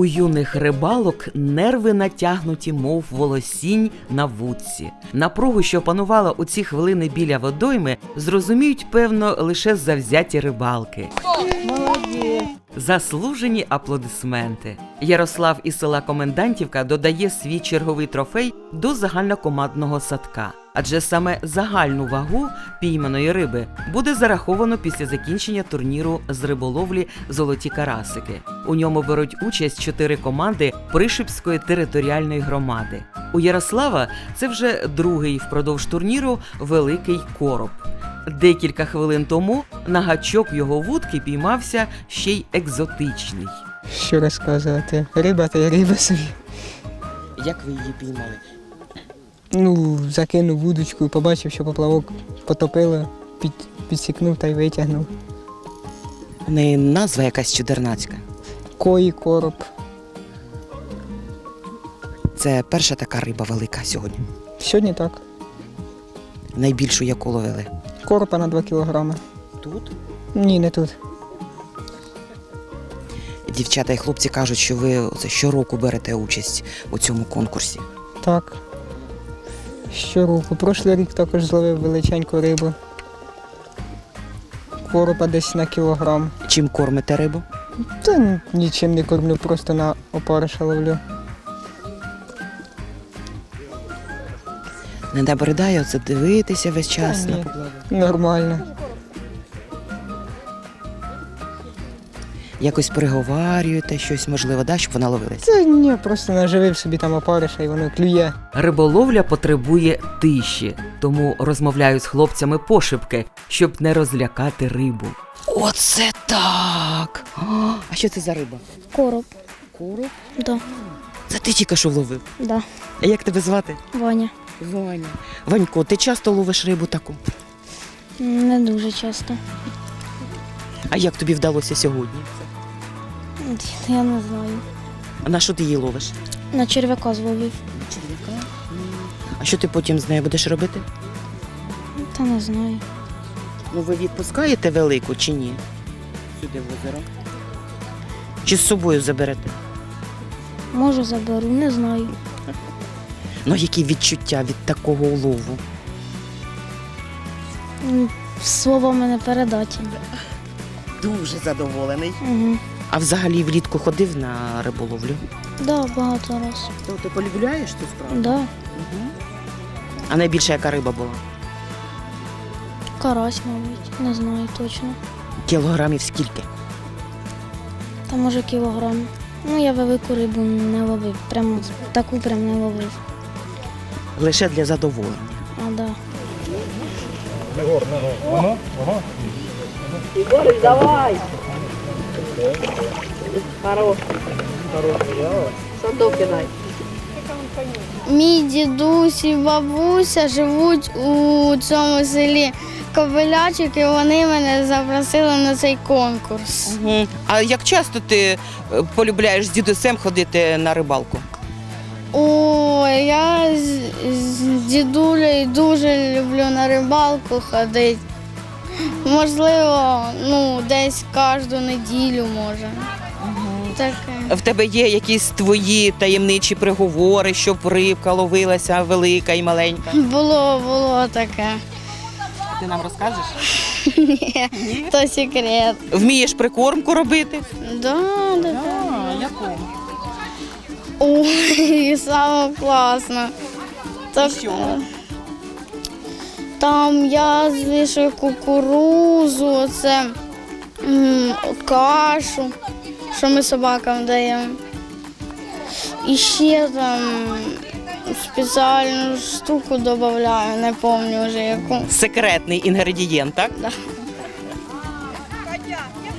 У юних рибалок нерви натягнуті, мов волосінь на вудці. Напругу, що панувала у ці хвилини біля водойми, зрозуміють, певно, лише завзяті рибалки. Заслужені аплодисменти. Ярослав із села Комендантівка додає свій черговий трофей до загальнокомандного садка. Адже саме загальну вагу пійманої риби буде зараховано після закінчення турніру з риболовлі Золоті карасики. У ньому беруть участь чотири команди Пришипської територіальної громади. У Ярослава це вже другий впродовж турніру великий короб. Декілька хвилин тому на гачок його вудки піймався ще й екзотичний. Що розказувати? Риба та й риба собі. Як ви її піймали? Ну, закинув вудочку, і побачив, що поплавок потопило, під, підсікнув та й витягнув. У неї назва якась чудернацька. Кої, короб. Це перша така риба велика сьогодні. Сьогодні так. Найбільшу яку ловили. Коропа на 2 кілограми. Тут Ні, не тут. дівчата і хлопці кажуть, що ви оце щороку берете участь у цьому конкурсі. Так. Щороку. Прошлий рік також зловив величеньку рибу. Коропа десь на кілограм. Чим кормите рибу? Та нічим не кормлю, просто на опариша ловлю. Не набридає оце дивитися весь час на поплавок. Нормально. Якось приговарюєте щось, можливо, да, щоб вона ловилась. Це ні, просто наживив собі там опариша і воно клює. Риболовля потребує тиші, тому розмовляю з хлопцями пошепки, щоб не розлякати рибу. Оце так! А, а що це за риба? Короб. Короб? Да, Це ти тільки що вловив. да. А як тебе звати? Ваня. Ваня. Ванько, ти часто ловиш рибу таку? Не дуже часто. А як тобі вдалося сьогодні? Я не знаю. А на що ти її ловиш? На черв'яка зловив. Черв'яка. А що ти потім з нею будеш робити? Та не знаю. Ну ви відпускаєте велику чи ні? Сюди в озеро. Чи з собою заберете? Може заберу, не знаю. Ну, які відчуття від такого улову? Словами не передати. Дуже задоволений. Угу. А взагалі влітку ходив на риболовлю? Да, багато раз. То ти полюбляєш цю справу? Да. Угу. А найбільша яка риба була? Карась, мабуть, не знаю точно. Кілограмів скільки? Та може кілограм. Ну, я велику рибу не ловив. Прям таку прям не ловив. Лише для задоволення. А да. Мій дідусь і бабуся живуть у цьому селі Кобилячик, і вони мене запросили на цей конкурс. Угу. А як часто ти е, полюбляєш з дідусем ходити на рибалку? Ой, я з, з дідулею дуже люблю на рибалку ходити. Можливо, ну, десь кожну неділю може. Таке. В тебе є якісь твої таємничі приговори, щоб рибка ловилася велика і маленька? Було, було таке. Ти нам розкажеш? Ні, то секрет. Вмієш прикормку робити? Да, да, да. А, яку? Ой, саме класно. Так, Там я звішую кукурузу, оце м, кашу, що ми собакам даємо. І ще там спеціальну штуку додаю, не пам'ятаю вже яку. Секретний інгредієнт, так? Да.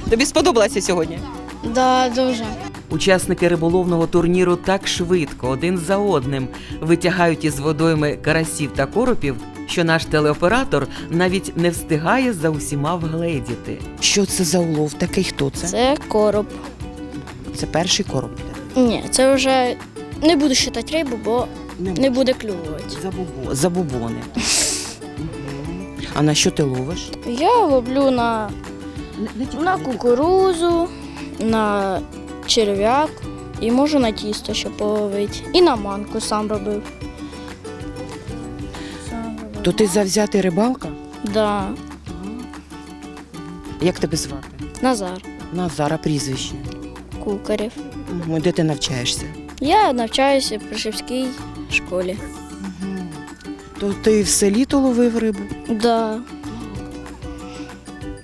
Тобі сподобалося сьогодні? Да, дуже. Учасники риболовного турніру так швидко один за одним витягають із водойми карасів та коропів, що наш телеоператор навіть не встигає за усіма вгледіти. Що це за улов? Такий хто це? Це короб. Це перший короб. Ні, це вже не буду считати рибу, бо не буде клювати. Забубо- Забубони. А на що ти ловиш? Я ловлю на, на кукурузу, на черв'як, І можу на тісто ще половити. І на манку сам робив. То ти завзятий рибалка? Да, Як тебе звати? Назар Назара прізвище. Кукарів. Мгм. Де ти навчаєшся? Я навчаюся в Пришивській школі. То ти в селі то ловив рибу? Да.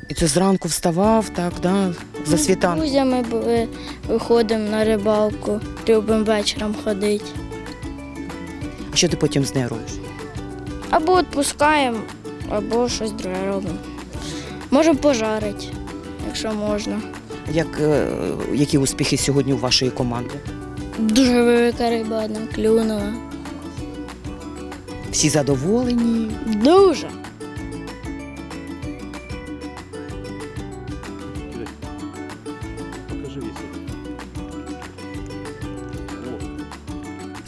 І це зранку вставав, так, да? за З світанку. друзями були, виходимо на рибалку, любимо вечором ходити. Що ти потім з нею робиш? Або відпускаємо, або щось друге робимо. Можемо пожарити, якщо можна. Як, е, які успіхи сьогодні у вашої команди? Дуже велика риба одна клюнула. Всі задоволені? Дуже.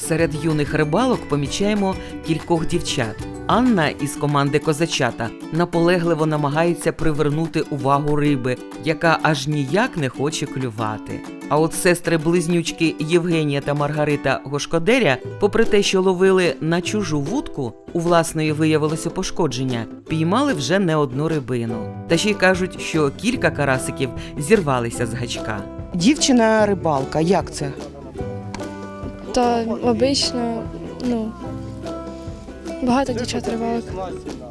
Серед юних рибалок помічаємо кількох дівчат. Анна із команди Козачата наполегливо намагається привернути увагу риби, яка аж ніяк не хоче клювати. А от сестри-близнючки Євгенія та Маргарита Гошкодеря, попри те, що ловили на чужу вудку, у власної виявилося пошкодження, піймали вже не одну рибину. Та ще й кажуть, що кілька карасиків зірвалися з гачка. Дівчина рибалка, як це? Та обично, ну, багато дівчат рибалок.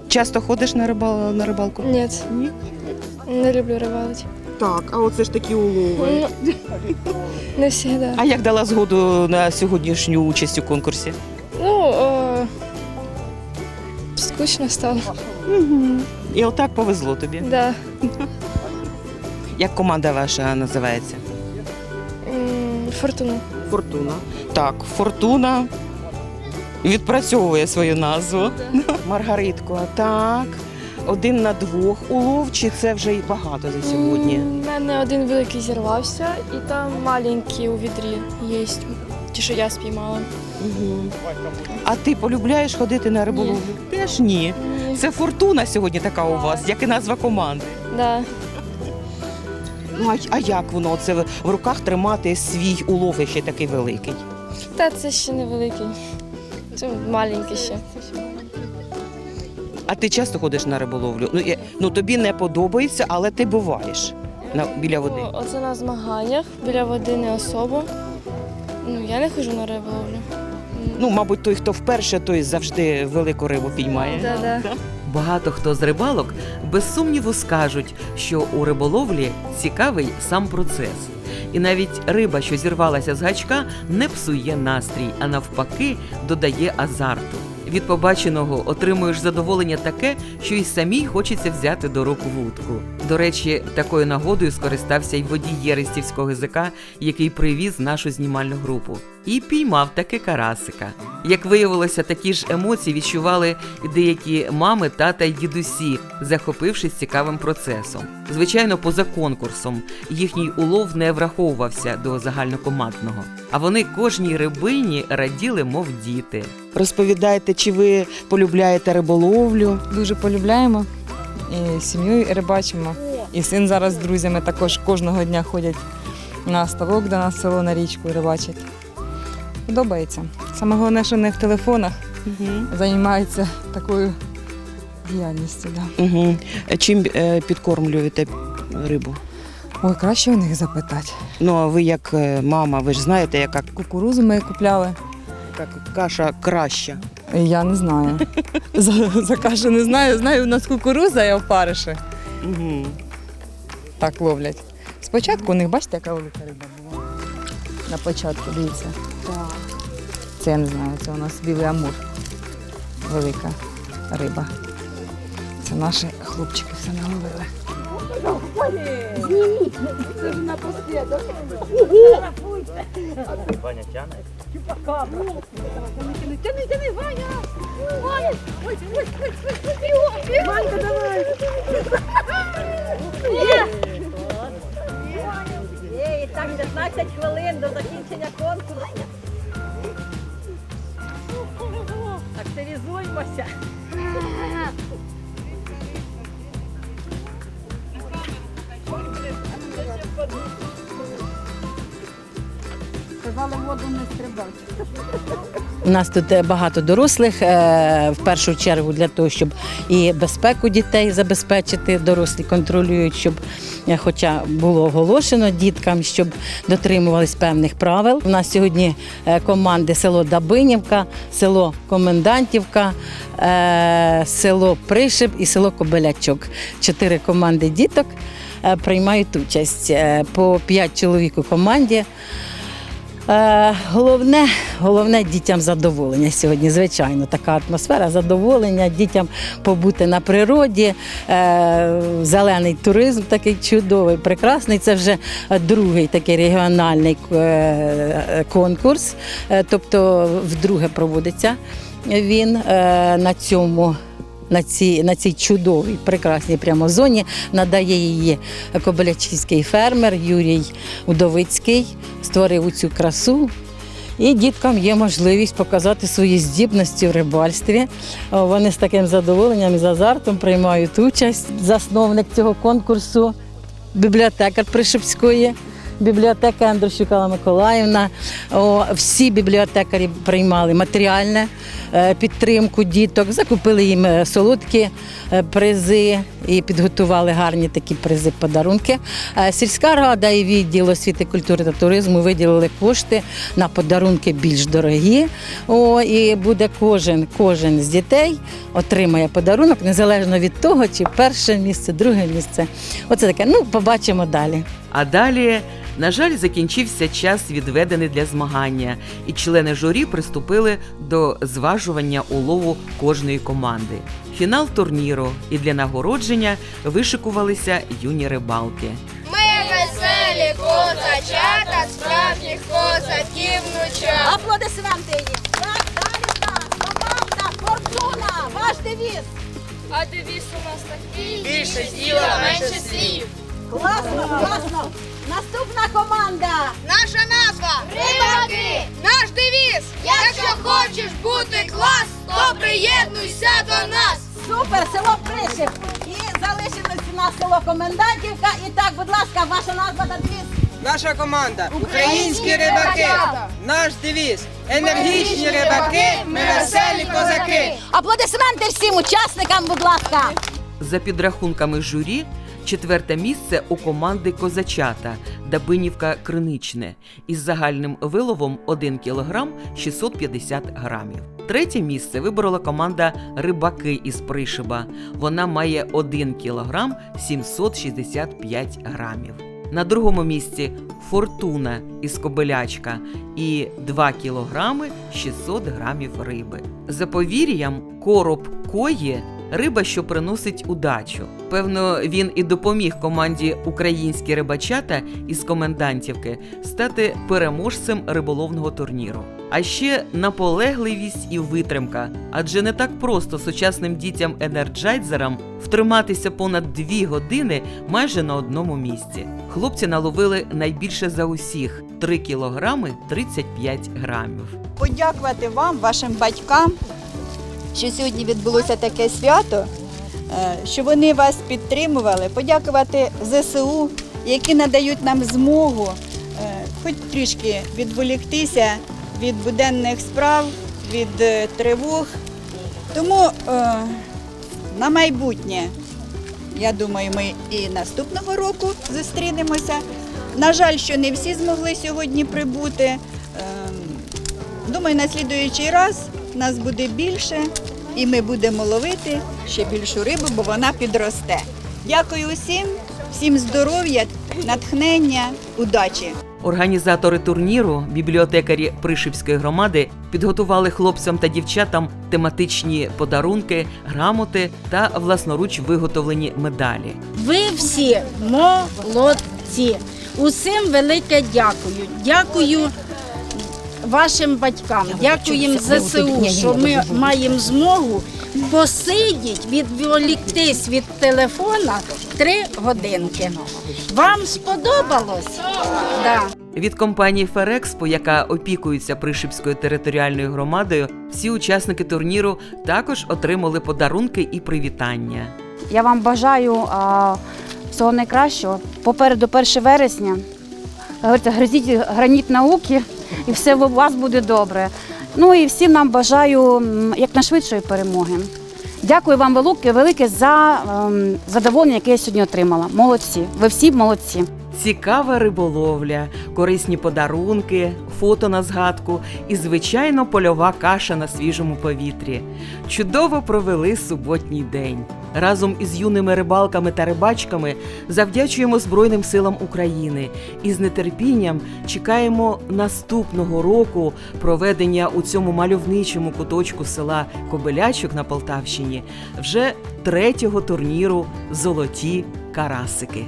Часто ходиш на, рибал... на рибалку? Ні, Ні? не люблю рибалити. Так, а оце ж такі улови. Ну, не завжди. А як дала згоду на сьогоднішню участь у конкурсі? Ну, о, скучно стало. І отак повезло тобі. Да. Як команда ваша називається? Фортуна. Фортуна. Так, Фортуна відпрацьовує свою назву. Маргаритко, так. Один на двох улов, чи це вже і багато за сьогодні? У мене один великий зірвався, і там маленькі у відрі є. Ті, що я спіймала. Мгм. А ти полюбляєш ходити на риболовлю? Теж ні. Це фортуна сьогодні така у вас, як і назва команди. Да. Ну а, а як воно це в руках тримати свій улов ще такий великий? Та це ще не великий. Це маленький ще. А ти часто ходиш на риболовлю? Ну, я, ну тобі не подобається, але ти буваєш на, біля води. Ну, Оце на змаганнях, біля води не особо. Ну, я не хожу на риболовлю. Ну, мабуть, той, хто вперше, той завжди велику рибу піймає. Да, да. Багато хто з рибалок без сумніву скажуть, що у риболовлі цікавий сам процес. І навіть риба, що зірвалася з гачка, не псує настрій, а навпаки додає азарту. Від побаченого отримуєш задоволення таке, що й самій хочеться взяти до рук вудку. До речі, такою нагодою скористався й водій Єрестівського ГЗК, який привіз нашу знімальну групу, і піймав таки карасика. Як виявилося, такі ж емоції відчували і деякі мами, тата й дідусі, захопившись цікавим процесом. Звичайно, поза конкурсом їхній улов не враховувався до загальнокомандного, а вони кожній рибині раділи, мов діти. Розповідайте, чи ви полюбляєте риболовлю? дуже полюбляємо і сім'єю рибачимо. І син зараз з друзями також кожного дня ходять на ставок до нас село на річку і рибачать. Подобається. Саме головне, що не в телефонах займаються такою діяльністю. Да. Угу. Чим е, підкормлюєте рибу? Ой, краще у них запитати. Ну, а ви як е, мама, ви ж знаєте, яка Кукурузу ми купляли. к- каша краща. Я не знаю. За, за кашу не знаю. Знаю, у нас кукуруза і опариші. Угу. Так ловлять. Спочатку у них, бачите, яка велика риба була. На початку, дивіться. Це я не знаю, це у нас білий амур. Велика риба. Це наші хлопчики все наловили. Є, і так 15 хвилин до закінчення конкурсу. 思いました。Активізуймося. У нас тут е, багато дорослих, е, в першу чергу для того, щоб і безпеку дітей забезпечити. Дорослі контролюють, щоб, е, хоча було оголошено діткам, щоб дотримувались певних правил. У нас сьогодні команди село Дабинівка, село Комендантівка, село Пришиб і село Кобелячок. Чотири команди діток приймають участь по п'ять чоловік у команді. Е, Головне, головне дітям задоволення сьогодні. Звичайно, така атмосфера задоволення, дітям побути на природі. Е, Зелений туризм такий чудовий, прекрасний. Це вже другий такий регіональний е, конкурс, тобто вдруге проводиться він на цьому. На цій, на цій чудовій, прекрасній прямо зоні надає її кобилячівський фермер Юрій Удовицький, створив цю красу. І діткам є можливість показати свої здібності в рибальстві. Вони з таким задоволенням і з азартом приймають участь. Засновник цього конкурсу, бібліотекар Пришипської. Бібліотека Андрущукала Миколаївна. Всі бібліотекарі приймали матеріальне е, підтримку діток, закупили їм е, солодкі е, призи і підготували гарні такі призи, подарунки. Сільська рада і відділ освіти, культури та туризму виділили кошти на подарунки більш дорогі. О, і буде кожен, кожен з дітей отримає подарунок незалежно від того, чи перше місце, друге місце. Оце таке. Ну, побачимо далі. А далі, на жаль, закінчився час, відведений для змагання, і члени журі приступили до зважування улову кожної команди. Фінал турніру і для нагородження вишикувалися юні рибалки. Ми веселі козачата, справжніх козаків внучат. Аплодисменти їм. Так, далі нас команда Фортуна. Ваш девіз. А девіз у нас такий більше діла, менше слів. Класно, класно. Наступна команда. Наша назва Рибаки! Наш девіз! Якщо хочеш бути клас, то приєднуйся до нас! Супер, село Пришип. І залишилось у нас село Комендантівка. І так, будь ласка, ваша назва та девіз. Наша команда Українські рибаки. Наш девіз енергічні рибаки, ми веселі козаки. Аплодисменти всім учасникам, будь ласка. За підрахунками журі, четверте місце у команди Козачата Дабинівка Криничне із загальним виловом 1 кг 650 грамів. Третє місце виборола команда Рибаки із Пришиба. Вона має 1 кг 765 грамів. На другому місці Фортуна із Кобилячка і 2 кілограми 600 грамів риби. За повір'ям, короб кої риба, що приносить удачу. Певно, він і допоміг команді Українські рибачата із комендантівки стати переможцем риболовного турніру. А ще наполегливість і витримка, адже не так просто сучасним дітям енерджайзерам втриматися понад дві години майже на одному місці. Хлопці наловили найбільше за усіх 3 кілограми 35 грамів. подякувати вам, вашим батькам, що сьогодні відбулося таке свято, е, що вони вас підтримували, подякувати ЗСУ, які надають нам змогу е, хоч трішки відволіктися від буденних справ, від е, тривог. Тому на майбутнє, я думаю, ми і наступного року зустрінемося. На жаль, що не всі змогли сьогодні прибути. Ем, Думаю, на слідуючий раз нас буде більше і ми будемо ловити ще більшу рибу, бо вона підросте. Дякую усім, всім здоров'я, натхнення, удачі! Організатори турніру, бібліотекарі Пришипської громади, підготували хлопцям та дівчатам тематичні подарунки, грамоти та власноруч виготовлені медалі. Ви всі молодці. Усім велике дякую. Дякую вашим батькам, дякуємо ЗСУ, що ми маємо змогу посидіти, відволіктись від телефона три годинки. Вам сподобалось? Да. Від компанії Ферекспо, яка опікується Пришипською територіальною громадою, всі учасники турніру також отримали подарунки і привітання. Я вам бажаю а, всього найкращого. Попереду 1 вересня. Гризіть граніт науки і все у вас буде добре. Ну і всім нам бажаю якнайшвидшої перемоги. Дякую вам велике, велике за ем, задоволення, яке я сьогодні отримала. Молодці. Ви всі молодці. Цікава риболовля, корисні подарунки, фото на згадку і, звичайно, польова каша на свіжому повітрі. Чудово провели суботній день. Разом із юними рибалками та рибачками завдячуємо Збройним силам України і з нетерпінням чекаємо наступного року проведення у цьому мальовничому куточку села Кобилячок на Полтавщині вже третього турніру Золоті карасики.